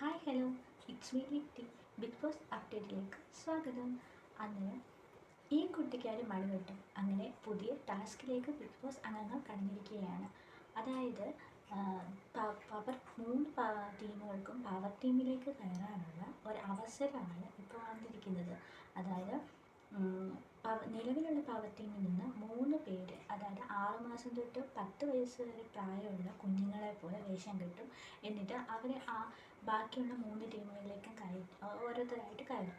Hi hello it's me Litty Bigg Boss അപ്ഡേറ്റിലേക്ക് സ്വാഗതം. അങ്ങനെ ഈ കുട്ടിക്കാരി മഴ കിട്ടും അങ്ങനെ പുതിയ ടാസ്കിലേക്ക് ബിഗ് ബോസ് അംഗങ്ങൾ കടന്നിരിക്കുകയാണ്. അതായത് പവർ മൂന്ന് ടീമുകൾക്കും പവർ ടീമിലേക്ക് കയറാനുള്ള ഒരു അവസരമാണ് ഇപ്പോൾ വന്നിരിക്കുന്നത്. അതായത് നിലവിലുള്ള പാവത്തിൽ നിന്ന് മൂന്ന് പേര് അതായത് ആറ് മാസം തൊട്ട് പത്ത് വയസ്സ് വരെ പ്രായമുള്ള കുഞ്ഞുങ്ങളെ പോലെ വേഷം കെട്ടും. എന്നിട്ട് അവരെ ആ ബാക്കിയുള്ള മൂന്ന് ടീമുകളിലേക്കും കയറ്റി. ഓരോരുത്തരായിട്ട് കയറും.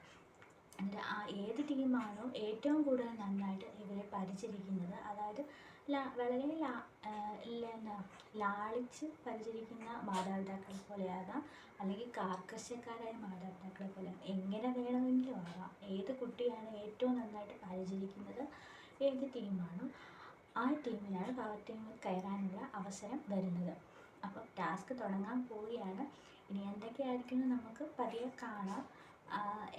എന്നിട്ട് ആ ഏത് ടീമാണോ ഏറ്റവും കൂടുതൽ നന്നായിട്ട് ഇവരെ പരിചരിക്കുന്നത്. അതായത് ലാ വളരെ ലാ എന്താ ലാളിച്ച് പരിചരിക്കുന്ന മാതാപിതാക്കളെ പോലെയാകാം. അല്ലെങ്കിൽ കാർക്കശ്യക്കാരായ മാതാപിതാക്കളെ പോലെ എങ്ങനെ വേണമെങ്കിലും കുട്ടിയാണ് ഏറ്റവും നന്നായിട്ട് പരിചരിക്കുന്നത്. ഏത് ടീമാണോ ആ ടീമിനാണ് പവർ ടീമിൽ കയറാനുള്ള അവസരം വരുന്നത്. അപ്പോൾ ടാസ്ക് തുടങ്ങാൻ പോവുകയാണ്. ഇനി എന്തൊക്കെയായിരിക്കും നമുക്ക് പതിയെ കാണാം.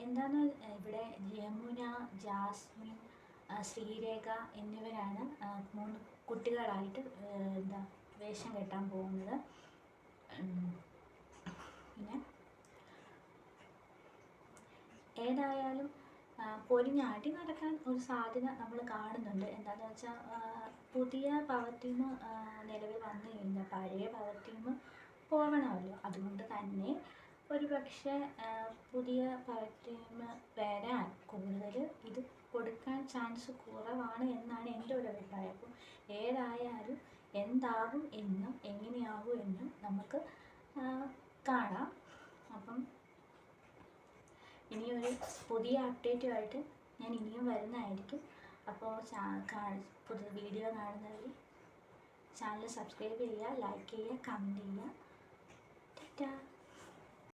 എന്താണ് ഇവിടെ യമുന ജാസ്മിൻ ശ്രീരേഖ എന്നിവരാണ് മൂന്ന് കുട്ടികളായിട്ട് എന്താ വേഷം കെട്ടാൻ പോകുന്നത്. പിന്നെ ഏതായാലും പൊരിഞ്ഞാടി നടക്കാൻ ഒരു സാധ്യത നമ്മൾ കാണുന്നുണ്ട്. എന്താണെന്ന് വെച്ചാൽ പുതിയ പവർ ടീം നിലവിൽ വന്നു കഴിഞ്ഞാൽ പഴയ പവർ ടീം പോകണമല്ലോ അതുകൊണ്ട് തന്നെ ഒരു പക്ഷേ പുതിയ പവർ ടീം വരാൻ കൂടുതൽ ഇത് കൊടുക്കാൻ ചാൻസ് കുറവാണ് എന്നാണ് എന്റെ ഒരു അഭിപ്രായം. അപ്പം ഏതായാലും എന്താകും എന്നും എങ്ങനെയാകും എന്നും നമുക്ക് കാണാം. ഇനിയൊരു പുതിയ അപ്ഡേറ്റുമായിട്ട് ഞാൻ ഇനിയും വരുന്നതായിരിക്കും. അപ്പോൾ പുതിയ വീഡിയോ കാണുന്നവർ ചാനൽ സബ്സ്ക്രൈബ് ചെയ്യുക ലൈക്ക് ചെയ്യുക കമന്റ് ചെയ്യുക. ടാറ്റാ.